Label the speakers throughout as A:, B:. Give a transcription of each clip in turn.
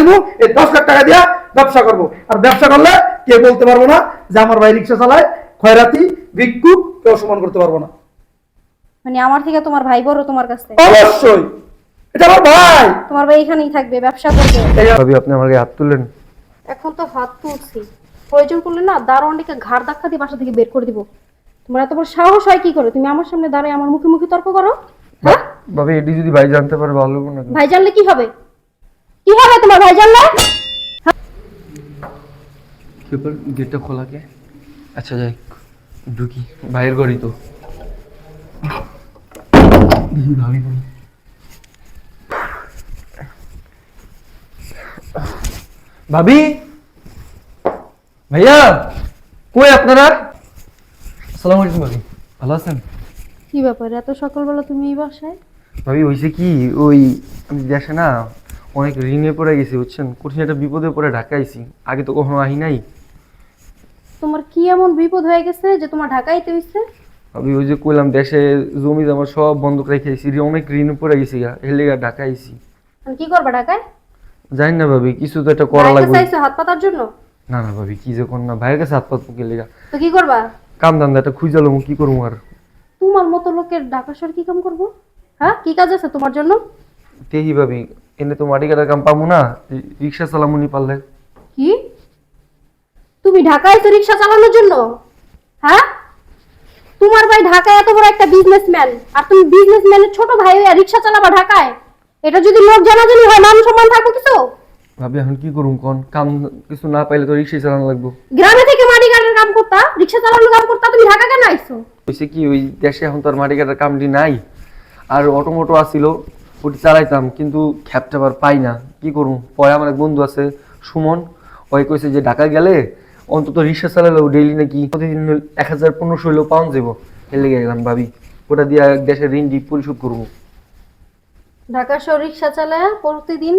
A: দিব এই দশ লাখ টাকা দিয়া ব্যবসা করব। আর ব্যবসা করলে কেউ বলতে পারব না যে আমার ভাই রিক্সা চালায় খয়রাতি ভিক্ষুক কেউ সমান করতে পারব না।
B: মানে আমার থেকে তোমার ভাই বড় তোমার কাছ
A: অবশ্যই। এটা আমার ভাই।
B: তোমার ভাই এখানেই থাকবে ব্যবসা করবে।
C: ভাবি আপনি আমার হাত তুললেন।
B: এখন তো হাত তুলছি। প্রয়োজন পড়লে না দারোয়ানটিকে ঘাড় ধাক্কা দিয়ে বাসা থেকে বের করে দিব। তোমার এত বড় সাহস হয় কি করে? তুমি আমার সামনে দাঁড়ায় আমার মুখে মুখে তর্ক করো? হ্যাঁ?
C: ভাবি এটি যদি ভাই জানতে পারে ভালো হবে না
B: ভাই জানলে কি হবে? কি হবে তোমার ভাই? জানলে
C: ব্যাপার গেটটা খোলা কে? আচ্ছা যাই ঢুকি। ভাইয়ের ঘরই তো। দেখি ভাবি। ভাবি? ভাইয়া কই আপনারা? আসসালামু আলাইকুম ভাবি। ভালো আছেন?
B: কি ব্যাপার এত সকালবেলা তুমি এই বাসায়?
C: ভাবি হয়েছে কি ওই আমি দেশে না অনেক ঋণে পড়ে গেছি বুঝছেন? কঠিন একটা বিপদে পড়ে ঢাকা আইছি। আগে তো কখনো আহি নাই।
B: তোমার কি এমন বিপদ হয়ে গেছে যে তোমার ঢাকাইতে হইছে?
C: ভাবি ওই যে কইলাম দেশে জমি আমার সব বন্ধক রেখে আইছি ঋণ- অনেক ঋণে পড়ে গেছি গা এর লেগে ঢাকা আইছি।
B: কি করবা ঢাকায়?
C: জানি না ভাবি কিছু তো একটা করা লাগবে।
B: চাইছো হাত পাতার জন্য?
C: না না ভাবি কি যে কর না ভাইয়ের কাছে হাত পাত পুকে লেগা?
B: তো কি করবা?
C: কাম দান্দা একটা খুঁজালো কি করব আর?
B: তোমার মতো লোকের ঢাকা শহর কি কাম করব? হ্যাঁ কি কাজ আছে তোমার জন্য?
C: তেহি ভাবি এনে তো মাটি কাটার কাম পাবো না রিক্সা চালামুনি পারলে।
B: কি? তুমি ঢাকায় তো রিক্সা চালানোর জন্য? হ্যাঁ? তোমার ভাই ঢাকায় এত বড় একটা বিজনেসম্যান আর তুমি বিজনেসম্যানের ছোট ভাই হয়ে রিক্সা চালাবা ঢাকায়? এটা যদি লোক জানাজানি হয় মান সম্মান থাকব কিছু?
C: ভাবি এখন কি করুম কোন? কাম কিছু না পাইলে তো রিক্সাই চালানো লাগবো।
B: গ্রামে থেকে মাটি কাটার কাম করতা? রিক্সা চালানোর কাম করতা? তুমি ঢাকা কেন আইছো?
C: হয়েছে কি ওই দেশে এখন তো আর মাটি কাটার কামটি নাই। আর অটো মোটো আসিল ওটি চালাইতাম কিন্তু খ্যাপটা আবার পাই না। কি করুম পরে আমার এক বন্ধু আছে সুমন ওই কইছে যে ঢাকা গেলে অন্তত রিক্সা চালালেও ডেইলি নাকি প্রতিদিন এক হাজার পনেরোশো হইলেও পাউন্ড যাব এর লেগে গেলাম ভাবি ওটা দিয়ে দেশের ঋণ টি পরিশোধ করব।
B: ঢাকা শহর রিক্সা চালায় প্রতিদিন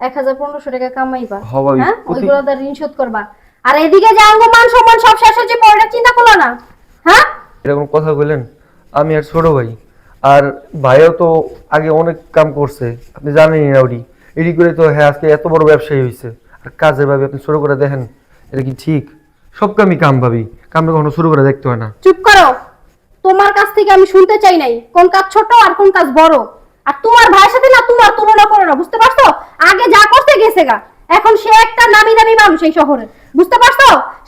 B: এক হাজার পনেরোশো টাকা কামাইবা। হ্যাঁ? ওইগুলো তার ঋণ শোধ করবা। আর এদিকে যে আঙ্গ মান সম্মান সব শেষ হচ্ছে চিন্তা করল না। হ্যাঁ?
C: এরকম কথা বললেন আমি আর ছোট ভাই। আর ভাইও তো আগে অনেক কাম করছে, আপনি জানেনই না ওটি। এটি করে তো হ্যাঁ আজকে এত বড় ব্যবসায়ী হয়েছে আর কাজের ভাবি আপনি শুরু করে দেখেন, এটা কি ঠিক? সব কামই কাম ভাবি কামটা কখনো শুরু করে দেখতে হয় না।
B: চুপ করো। তোমার কাছ থেকে আমি শুনতে চাই নাই, কোন কাজ ছোট আর কোন কাজ বড়। আর তোমার ভাইয়ের সাথে না তোমার তুলনা করো না, বুঝতে পারছ? আগে যা করতে গেছে গা। এখন সে একটা নামি দামি মানুষ এই শহরে। বুঝতে পারছ?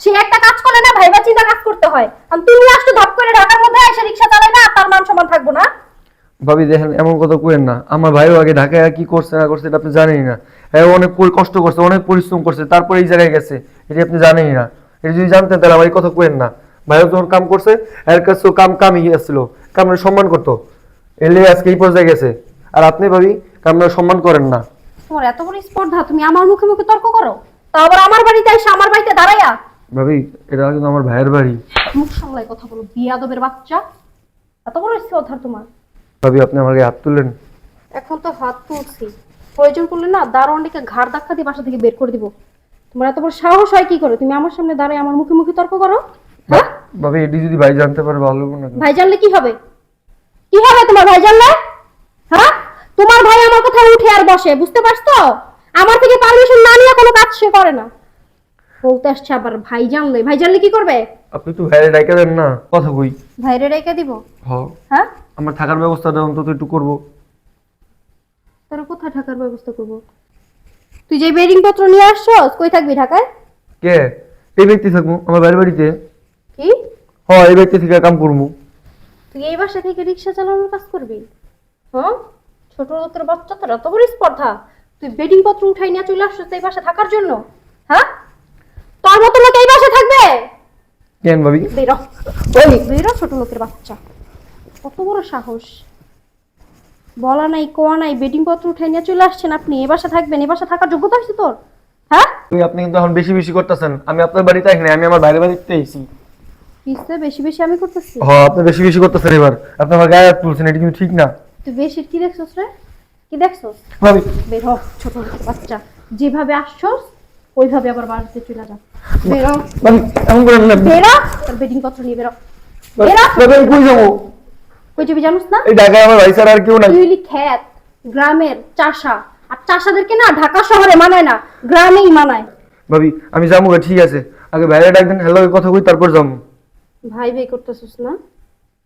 B: সে একটা কাজ করে না ভাইবা চিন্তা কাজ করতে হয়। আর তুমি আসতো ধপ করে ঢাকার মধ্যে এসে রিক্সা চালায় না তার মান সম্মান থাকব না।
C: ভাবি দেখেন এমন কথা কইেন না। আমার ভাইও আগে ঢাকায় কি করছে না করছে এটা আপনি জানেনই না। হ্যাঁ অনেক কষ্ট করছে অনেক পরিশ্রম করছে তারপরে এই জায়গায় গেছে এটা আপনি জানেনই না। এটা যদি জানতেন তাহলে আমার এই কথা কইেন না। ভাইও যখন কাম করছে এর কাছেও কাম কামই আসছিল কামরা সম্মান করতো। এলে আজকে এই পর্যায়ে গেছে। আর আপনি ভাবি কামরা সম্মান করেন না।
B: তোমার এত বড় স্পর্ধা তুমি আমার মুখে মুখে তর্ক করো? তা আবার আমার বাড়িতে এসে আমার বাড়িতে দাঁড়াইয়া?
C: ভাবি এটা কিন্তু আমার ভাইয়ের বাড়ি।
B: মুখ সামলায় কথা বলো বিয়াদবের বাচ্চা? এত বড় স্পর্ধা তোমার?
C: ভাবি আপনি আমার গায়ে হাত তুললেন?
B: এখন তো হাত তুলছি। প্রয়োজন পড়লে না দারোয়ানটিকে ঘাড় ধাক্কা দিয়ে বাসা থেকে বের করে দিব। তোমার এত বড় সাহস হয় কি করে? তুমি আমার সামনে দাঁড়ায় আমার মুখে মুখে তর্ক করো হ্যাঁ?
C: ভাবি এটি যদি ভাই জানতে পারে ভালো না
B: ভাই জানলে কি হবে? কি হবে তোমার ভাই জানলে? হ্যাঁ? তোমার ভাই আমার কথা উঠে আর বসে বুঝতে পারছ? আমার থেকে পারমিশন না নিয়ে কোনো কাজ সে করে না। বলতে আসছে আবার ভাই জানলে ভাই জানলে কি করবে?
C: আপনি তো ভাইয়ের ডাইকা দেন না কথা কই।
B: ভাইরে রেখে দিব? হ্যাঁ?
C: আমার থাকার ব্যবস্থাটা অন্তত একটু করব।
B: তারা কোথায় থাকার ব্যবস্থা করব? তুই যে বেডিং পত্র নিয়ে আসছস কই থাকবি ঢাকায়?
C: কে? এই ব্যক্তি থাকব আমার বাড়ির বাড়িতে।
B: কি?
C: হ এই ব্যক্তি থেকে কাম করব।
B: তুই এই বাসা থেকে রিক্সা চালানোর কাজ করবি? হ্যাঁ ছোট লোকের বাচ্চা তোর এত বড় স্পর্ধা। তুই বেডিং পত্র উঠাই নিয়ে চলে আসছিস এই বাসা থাকার জন্য? হ্যাঁ? তোর মতো লোক এই বাসা থাকবে?
C: কেন ভাবি?
B: বেরো। বলি বেরো ছোট লোকের বাচ্চা। কত বড় সাহস। বলা নাই কোয়া নাই বেডিং পত্র উঠাই নিয়ে চলে আসছেন আপনি এ বাসা থাকবেন এ বাসা থাকার যোগ্যতা আছে তোর? হ্যাঁ?
C: তুই আপনি কিন্তু এখন বেশি বেশি করতেছেন। আমি আপনার বাড়িতে আসি আমি আমার বাইরে বাড়িতে এসেছি।
B: কিসে বেশি বেশি আমি করতেছি?
C: হ আপনি বেশি বেশি করতেছেন এবার। আপনি আমার গায়ে তুলছেন এটা কিন্তু ঠিক না।
B: তুই বেশি কি দেখছস রে? কি দেখছস?
C: ভাবি।
B: বের হ ছোট বাচ্চা। যেভাবে আসছস ওইভাবে আবার বাড়িতে চলে যা। বেরো
C: ভাবি এমন করেন না।
B: বেরো তোর বেডিং পত্র নিয়ে বেরো বেরো
C: ভাবি আমি কই যাব?
B: কই যাবি জানোস না?
C: এই ঢাকায় আমার ভাই আর কেউ নাই।
B: তুই খ্যাত গ্রামের চাষা। আর চাষাদেরকে না ঢাকা শহরে মানায় না গ্রামেই মানায়।
C: ভাবি আমি যাব ঠিক আছে। আগে বাইরে ডাকবেন হ্যালো কথা কই তারপর যাব।
B: ভাই ভাই করতেছিস না?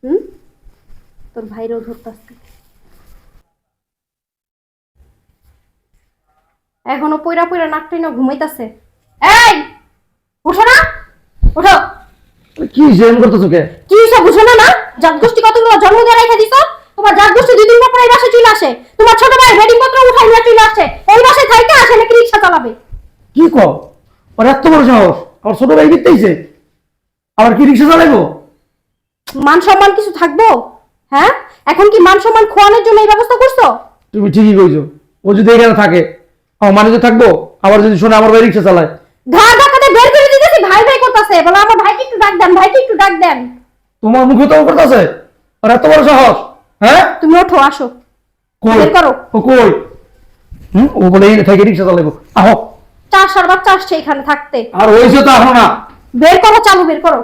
B: হুম? তোর ভাইরাও ধরতেছে। এখনও পয়রা পয়রা নাকটাই না ঘুমাইতাছে। এই! উঠো না! উঠো!
A: কি জেন করতেছো কে?
B: কি সব বুঝো না না গোষ্ঠী কতগুলো জন্ম দিয়ে রেখে দিছো? তোমার জাত গোষ্ঠী দুই দিন পর এই বাসায় চলে আসে। তোমার ছোট ভাই বেডিং পত্র উঠাই নিয়ে চলে আসে। এই বাসায় থাইকে আসে নাকি রিক্সা চালাবে?
A: কি কও ওর এত বড় সাহস। আমার ছোট ভাই বিত্তেইছে আবার কি রিক্সা চালাইবো?
B: মান সম্মান কিছু থাকব? হ্যাঁ? এখন কি মান সম্মান খোয়ানোর জন্য এই ব্যবস্থা করছ?
A: তুমি ঠিকই কইছো। ও যদি এখানে থাকে আমার মানে যে থাকব আবার যদি শুনে আমার ভাই রিক্সা চালায়।
B: ঘা ধাক্কাতে বের করে দিতেছি ভাই ভাই করতেছে। বলো আমার ভাইকে একটু ডাক দেন ভাইকে একটু ডাক দেন।
A: তোমার মুখে তো করতেছে? আর এত বড় সাহস হ্যাঁ?
B: তুমি ওঠো আসো।
A: কই?
B: বের করো।
A: ও কই? হুম? ও বলে এই থেকে রিক্সা চালাইবো। আহো।
B: চাষ আর বাচ্চা আসছে এখানে থাকতে।
A: আর হয়েছে তো আহো না।
B: বের করো চালু বের করো।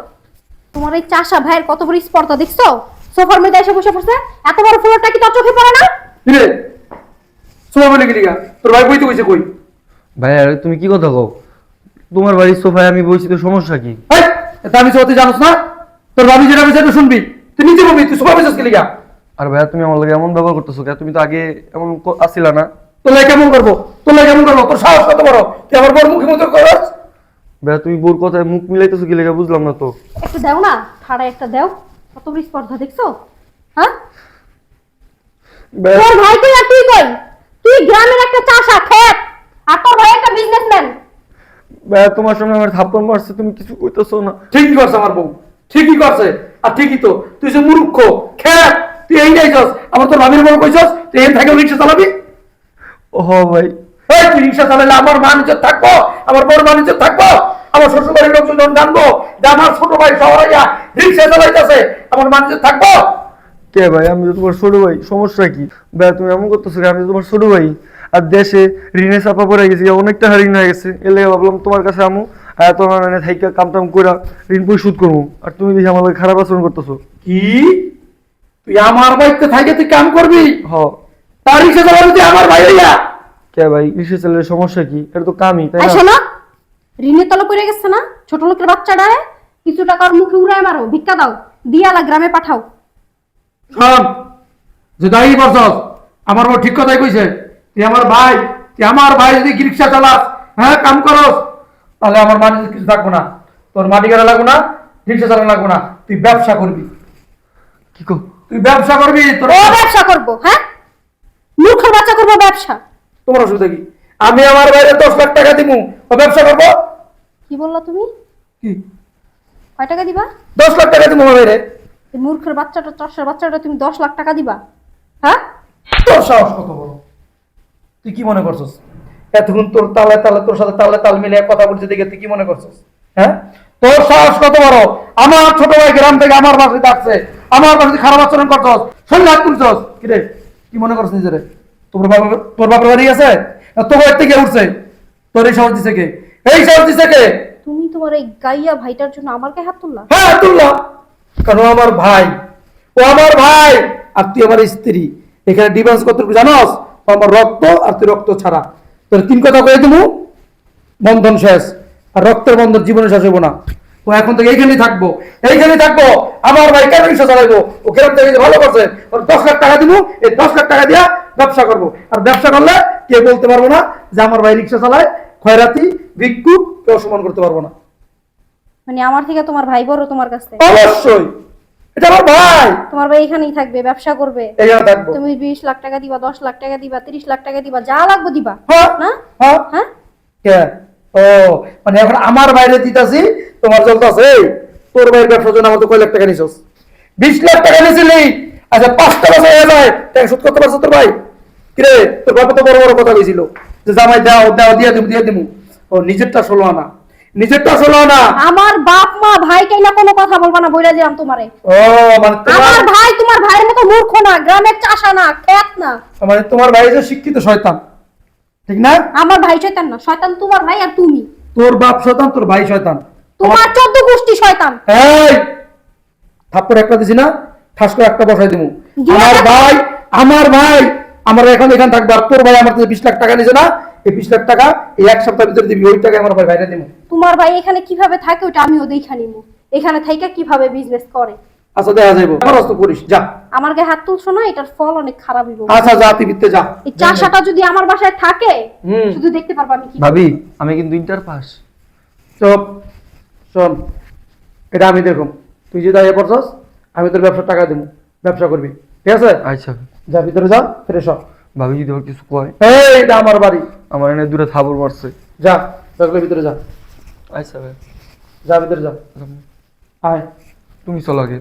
B: তোমার এই চাষা ভাইয়ের কত বড় স্পর্ধা দেখছ? সোফার মধ্যে এসে বসে পড়ছে। এত বড় ফ্লোরটা কি তোর চোখে পড়ে না?
A: সময় বলে কি তোর ভাই বইতে কইছে কই?
C: ভাই আরে তুমি কি কথা কও? তোমার বাড়ির সোফায় আমি বসি তো সমস্যা কি?
A: এই এটা আমি সত্যি জানোস না? তোর ভাবি যেটা আমি সেটা শুনবি। তুই নিজে বলবি তুই সবাই বসেছিস কি লিগা
C: আর ভাইয়া তুমি আমার লাগে এমন ব্যবহার করতেছো কে তুমি তো আগে এমন আসিলা না।
A: তোর লাগে কেমন করব? তোর লাগে কেমন করব? তোর সাহস কত বড়? তুই আমার বড় মুখে মতো করস
C: ভাইয়া তুমি বোর কথায় মুখ মিলাইতেছো কি লেগে বুঝলাম না তো।
B: একটু দাও না ঠাড়া একটা দাও। কত বড় স্পর্ধা দেখছ? হ্যাঁ? তোর ভাই তুই আর তুই কই? তুই গ্রামের একটা চাষা খেত। আর তোর ভাই একটা বিজনেসম্যান
C: তোমার সঙ্গে আমার থাপ্পড় মারছে তুমি কিছু কইতেছো না।
A: ঠিকই করছে আমার বউ ঠিকই করছে। আর ঠিকই তো তুই যে মূর্খ খেত তুই এই যাইছস আমার তোর ভাবির বড় কইছস তুই এই থেকে রিক্সা চালাবি?
C: ও ভাই।
A: এই তুই রিক্সা চালালে আমার বাণিজ্য থাকব আমার বড় বাণিজ্য থাকব আমার শ্বশুর বাড়ির লোকজন জানব যে আমার ছোট ভাই শহরে রিক্সা চালাইতেছে আমার বাণিজ্য থাকব
C: কে ভাই? আমি তো তোমার ছোট ভাই সমস্যা কি? ভাইয়া তুমি এমন করতেছো আমি তো তোমার ছোট ভাই। আর দেশে ঋণে চাপা পড়ে গেছি অনেকটা ঋণ হয়ে গেছে। এলে ভাবলাম তোমার কাছে আমু আর তোমার মানে থাইকা কাম টাম কইরা ঋণ পরিশোধ করব। আর তুমি দেখি আমার লগে খারাপ আচরণ করতেছো।
A: কি? তুই আমার বাড়িতে থাকে তুই কাম করবি?
C: হ।
A: তার রিক্সা চালাবি তুই আমার ভাই হইয়া
C: কে ভাই? রিক্সা চালালে সমস্যা কি? এটা তো কামই তাই না?
B: শোনো ঋণের তলে পড়ে গেছে না? ছোট লোকের বাচ্চাটারে কিছু টাকার মুখে উড়ায় মারো ভিক্ষা দাও দিয়ালা গ্রামে পাঠাও।
A: শোন যে দায়ী বসস আমার বউ ঠিক কথাই কইছে তুই আমার ভাই তুই আমার ভাই যদি রিক্সা চালাস হ্যাঁ কাম করস তাহলে আমার মানে কিছু থাকব না তোর মাটি কাটা লাগবো না রিক্সা চালানো লাগবো না তুই ব্যবসা করবি।
C: কি কো?
A: তুই ব্যবসা করবি তোর
B: ও ব্যবসা করব হ্যাঁ? মূর্খের বাচ্চা করব ব্যবসা।
A: তোমার অসুবিধা কি? আমি আমার বাইরে দশ লাখ টাকা দিব ও ব্যবসা করব?
B: কি বললা তুমি?
A: কি?
B: কয় টাকা দিবা?
A: দশ লাখ টাকা দিব আমার বাইরে
B: মূর্খের বাচ্চাটা চাষের বাচ্চাটা তুমি দশ লাখ টাকা দিবা? হ্যাঁ?
A: তোর সাহস কত বড়? তুই কি মনে করছস? এতক্ষণ তোর তালে তালে তোর সাথে তালে তাল মিলে কথা বলছে দেখে তুই কি মনে করছস? হ্যাঁ? তোর সাহস কত বড়? আমার ছোট ভাই গ্রাম থেকে আমার বাসায় ডাকছে। আমার বাসায় খারাপ আচরণ করছস। শরীর হাত তুলছস কি রে? কি মনে করছিস নিজেরে? তোর বাবা তোর বাপের বাড়ি আছে? তোর বাড়ি থেকে উঠছে? তোর এই সাহস দিছে কে? এই সাহস দিছে কে?
B: তুমি তোমার এই গাইয়া ভাইটার জন্য আমার গায়ে হাত তুললা?
A: হ্যাঁ তুললাম। কারণ আমার ভাই। ও আমার ভাই। আর তুই আমার স্ত্রী। এখানে ডিফারেন্স কত জানোস? ও আমার রক্ত আর তুই রক্ত ছাড়া। তোর তিন কথা কয়ে দেবো বন্ধন শেষ। আর রক্তের বন্ধন জীবনে শেষ হইব না। ও এখন থেকে এইখানেই থাকব। এইখানেই থাকব। আমার ভাই কেন রিক্সা চালাইবো? ও গ্রাম থেকে ভালো করছে? ওর দশ লাখ টাকা দিব এই দশ লাখ টাকা দিয়া ব্যবসা করব। আর ব্যবসা করলে কে বলতে পারব না যে আমার ভাই রিক্সা চালায় খয়রাতি ভিক্ষুক, কেউ সমান করতে পারব না।
B: মানে আমার থেকে তোমার ভাই বড় তোমার কাছে
A: অবশ্যই। এটা আমার ভাই।
B: তোমার ভাই এখানেই থাকবে ব্যবসা করবে।
A: এখানে থাকব।
B: তুমি বিশ লাখ টাকা দিবা দশ লাখ টাকা দিবা তিরিশ লাখ টাকা দিবা যা লাগবে দিবা। না?
A: হ্যাঁ? কে? ও মানে এখন আমার বাইরে দিতাছি তোমার চলতেছে। তোর বাইরের ব্যবসার জন্য আমার তো কয় লাখ টাকা নিছস? বিশ লাখ টাকা নিয়েছিলি আচ্ছা পাঁচটা বছর হয়ে যায়। টাকা শোধ করতে পারছ তোর ভাই? কিরে তোর বাবা তো বড় বড় কথা কইছিল। যে জামাই দাও দাও দিয়া দিমু দিয়ে দিমু। ও নিজেরটা ষোলো আনা। নিজেরটা ষোলো আনা
B: আমার বাপ মা ভাই কেনা কোনো কথা বলবা না বইরা দিলাম তোমারে।
A: ও মানে তোমার
B: আমার ভাই তোমার ভাইয়ের মতো মূর্খ না গ্রামের চাষা না খেত না।
A: মানে তোমার ভাই যে শিক্ষিত শয়তান ঠিক না?
B: আমার ভাই শয়তান না শয়তান তোমার ভাই আর তুমি।
A: তোর বাপ শয়তান তোর ভাই শয়তান।
B: তোমার চোদ্দ গোষ্ঠী শয়তান।
A: এই! থাপ্পড় একটা দিছি না ঠাস করে একটা বসাই দিমু। আমার ভাই আমার ভাই আমার এখন এখানে থাকবে আর তোর ভাই আমার থেকে বিশ লাখ টাকা নিছে না এই বিশ লাখ টাকা এই এক সপ্তাহের ভিতরে দিবি ওই টাকা আমার ভাই বাইরে দিব
B: তোমার ভাই এখানে কীভাবে থাকে ওটা আমিও দেখা নিব এখানে থেকে কীভাবে বিজনেস করে?
A: আচ্ছা দেখা যাইব। খরচ তো করিস যা।
B: আমার গায়ে হাত তুলছো না এটার ফল অনেক খারাপ হইব।
A: আচ্ছা যা তুই বিত্তে যা।
B: এই চাষাটা যদি আমার বাসায় থাকে শুধু দেখতে পারবা আমি কি
C: ভাবি আমি কিন্তু ইন্টার পাস
A: চুপ শোন এটা আমি দেখুন তুই যে দাঁড়িয়ে পড়ছস আমি তোর ব্যবসার টাকা দেবো ব্যবসা করবি। ঠিক আছে?
C: আচ্ছা।
A: যা ভিতরে যা ফ্রেশ হ
C: ভাবি যদি ওর কিছু কয়।
A: এই এটা আমার বাড়ি।
C: আমার এনে দূরে থাবর মারছে।
A: যা দরকার ভিতরে যা।
C: আয় ভাই
A: যা ভিতরে যা। আয়।
C: তুমি চলো আগে।